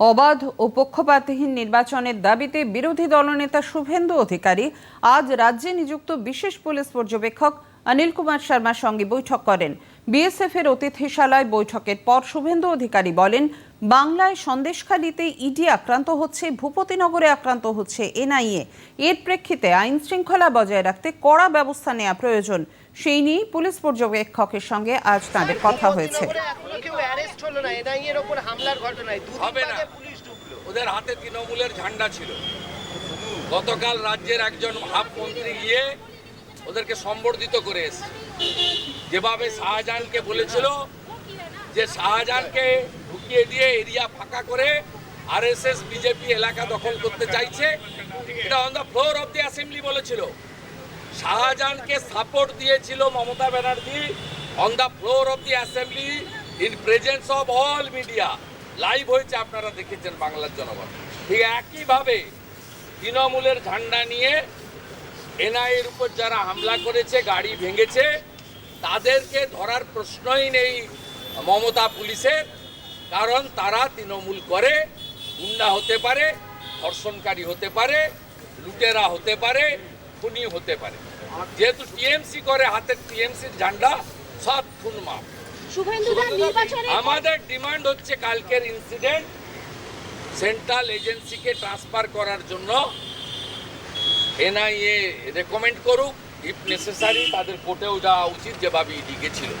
অবাধ ও পক্ষপাতহীন নির্বাচনের দাবিতে বিরোধী দলনেতা শুভেন্দু অধিকারী আজ রাজ্যে নিযুক্ত বিশেষ পুলিশ পর্যবেক্ষক অনিল কুমার শর্মার সঙ্গে বৈঠক করেন। বিএসএফ এর অতিথিশালায় বৈঠকের পর শুভেন্দু অধিকারী বলেন বাংলায় সন্দেশখালীতে ইডি আক্রান্ত হচ্ছে ভূপতিনগরে আক্রান্ত হচ্ছে এনআইএ। এর প্রেক্ষিতে আইন শৃঙ্খলা বজায় রাখতে কড়া ব্যবস্থা নেওয়া প্রয়োজন। সেই নিয়েই পুলিশ পর্যবেক্ষকের সঙ্গে আজ তাদের কথা হয়েছে। ওদের হাতে তৃণমূলের ঝান্ডা ছিল। গতকাল রাজ্যের একজন ভাবমন্ত্রী গিয়ে ওদেরকে সম্বর্ধিত করে এসেছে। যেভাবে শাহজাহানকে বলেছিল যে শাহজাহানকে ঢুকিয়ে দিয়ে এরিয়া ফাঁকা করে আরএসএস বিজেপি এলাকা দখল করতে চাইছে। এটা on the floor of the assembly বলেছিল। শাহজাহানকে সাপোর্ট দিয়েছিল Mamata Banerjee on the floor of the assembly in presence of all media live হয়েছে, আপনারা দেখেছেন বাংলার জনগণ। ঠিক একইভাবে তৃণমূলের ঝান্ডা নিয়ে এনআইএর উপর যারা হামলা করেছে, গাড়ি ভেঙেছে, তাদেরকে ধরার প্রশ্নই নেই মমতা পুলিশের। কারণ তারা তৃণমূল করে গুন্ডা হতে পারে ধর্ষণকারী হতে পারে লুটেরা হতে পারে খুনি হতে পারে। যেহেতু টিএমসি করে হাতের টিএমসির ঝান্ডা সব খুন মাপ আমাদের ডিমান্ড হচ্ছে কালকের ইনসিডেন্ট সেন্ট্রাল এজেন্সিকে ট্রান্সফার করার জন্য এনআইএ রেকমেন্ড করুক ইফ নেসেসারি তাদের কোর্টেও যাওয়া উচিত যেভাবে ইডি গেছিল